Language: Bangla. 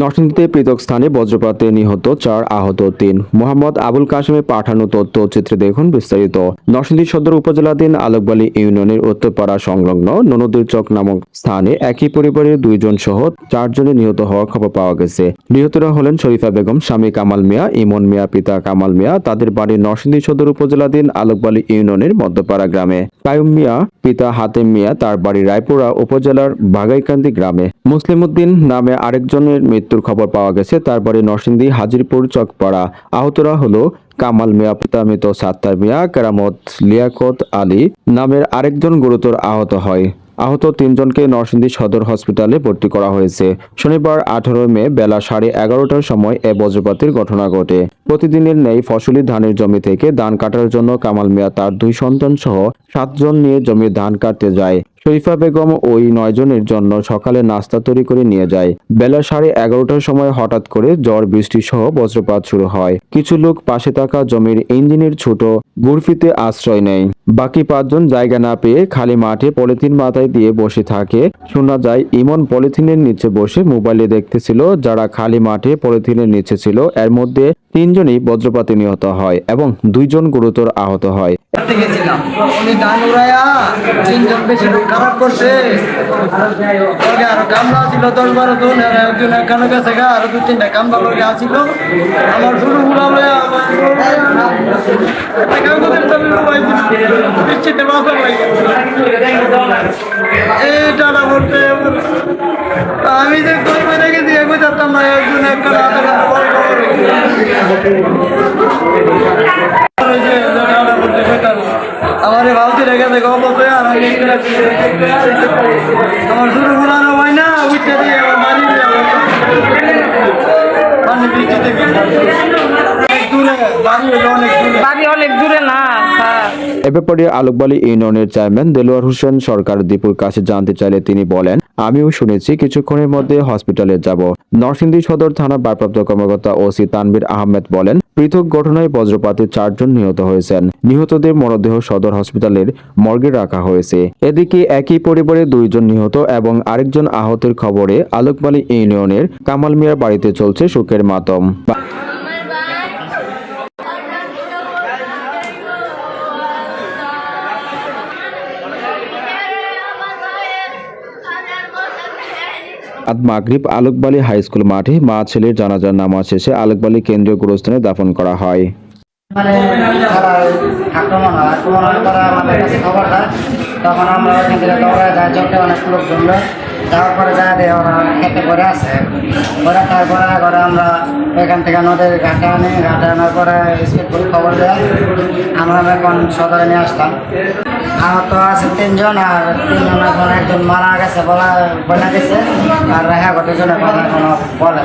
নরসিংদীতে পৃথক স্থানে বজ্রপাতে নিহত চার আহত তিন। মোহাম্মদ আবুল কাশেমের পাঠানো তথ্যচিত্রে দেখুন বিস্তারিত। নরসিংদী সদর উপজেলাধীন আলোকবালী ইউনিয়নের উত্তরপাড়া সংলগ্ন ননদীর চক নামক স্থানে একই পরিবারের দুইজন সহ চারজনের নিহত হওয়ার খবর পাওয়া গেছে। নিহতরা হলেন শরীফা বেগম, স্বামী কামাল মিয়া, ইমন মিয়া, পিতা কামাল মিয়া। তাদের বাড়ি নরসিংদী সদর উপজেলাধীন আলোকবালী ইউনিয়নের মধ্যপাড়া গ্রামে। কায়ুম মিয়া, পিতা হাতেম মিয়া, তার বাড়ি রায়পুরা উপজেলার বাগাইকান্দি গ্রামে। মুসলিম উদ্দিন নামে আরেকজনের মৃত্যুর খবর পাওয়া গেছে। তারপরে নরসিংদী, হাজিরপুর, চকপাড়া আহতরা হলো কামাল মিয়া, পিতা মৃত সাত্তার মিয়া, কেরামত লিয়াকত আলী নামের আরেকজন গুরুতর আহত হয়। আহত তিনজনকে নরসিংদী সদর হসপিটালে ভর্তি করা হয়েছে। শনিবার আঠারো মে বেলা সাড়ে এগারোটার সময় এ বজ্রপাতের ঘটনা ঘটে। প্রতিদিনের নেই ফসলি ধানের জমি থেকে ধান কাটার জন্য কামাল মিয়া তার দুই সন্তান সহ সাতজন নিয়ে জমি ধান কাটতে যায়। শরীফা বেগম ওই নয়জনের জন্য সকালে নাস্তা তৈরি করে নিয়ে যায়। বেলা সাড়ে এগারোটার সময় হঠাৎ করে ঝড় বৃষ্টি সহ বজ্রপাত শুরু হয়। কিছু লোক পাশে থাকা জমির ইঞ্জিনের ছোট গুরফিতে আশ্রয় নেয়। বাকি পাঁচজন জায়গা না পেয়ে খালি মাঠে পলিথিন মাথায় দিয়ে বসে থাকে। শোনা যায়, ইমন পলিথিনের নিচে বসে মোবাইলে দেখতেছিল, যারা খালি মাঠে পলিথিনের নিচে ছিল। এর মধ্যে তিনজনই বজ্রপাতে নিহত হয় এবং দুইজন গুরুতর আহত হয় আরও দু তিনটা আমি যে কই মেরে গেছি একজন একটা আমার শুরু ঘুরানো হয় না উঠতে দিয়ে আমার মারি দিয়ে মানে বৃষ্টিতে অনেক দূরে বাড়ি হলো অনেক দূরে বাড়ি অনেক দূরে না স্যার এ ব্যাপারে আলোকবালী ইউনিয়নের চেয়ারম্যান দেলোয়ার হোসেন সরকার দীপুর কাছে জানতে চাইলে তিনি বলেন, আমিও শুনেছি কিছুক্ষণের মধ্যে হসপিটালে যাব। নরসিংদী সদর থানা ভারপ্রাপ্ত কর্মকর্তা ওসি তানবির আহমেদ বলেন, পৃথক ঘটনায় বজ্রপাতে চারজন নিহত হয়েছেন। নিহতদের মরদেহ সদর হসপিটালের মর্গে রাখা হয়েছে। এদিকে একই পরিবারে দুইজন নিহত এবং আরেকজন আহতের খবরে আলোকবালী ইউনিয়নের কামাল মিয়ার বাড়িতে চলছে শোকের মাতম। আদ মাগরিব আলোকবালী হাই স্কুল মাঠে মা ছেলের জানাজার নামাজ শেষে আলোকবালী কেন্দ্রীয় গুরুস্থানে দাফন করা হয়। আমাদের দেয় ওরা খেতে আছে পরে তারপরে করে আমরা ওইখান থেকে নদীর ঘাটে আনি ঘাটে আনার পরে খবর দেয় আমরা এখন সদরে নিয়ে আসলাম। আহত আছে তিনজন আর তিনজন এখন একজন মারা গেছে, বলা বলা গেছে। আর রেহা দুজনে এখন বলে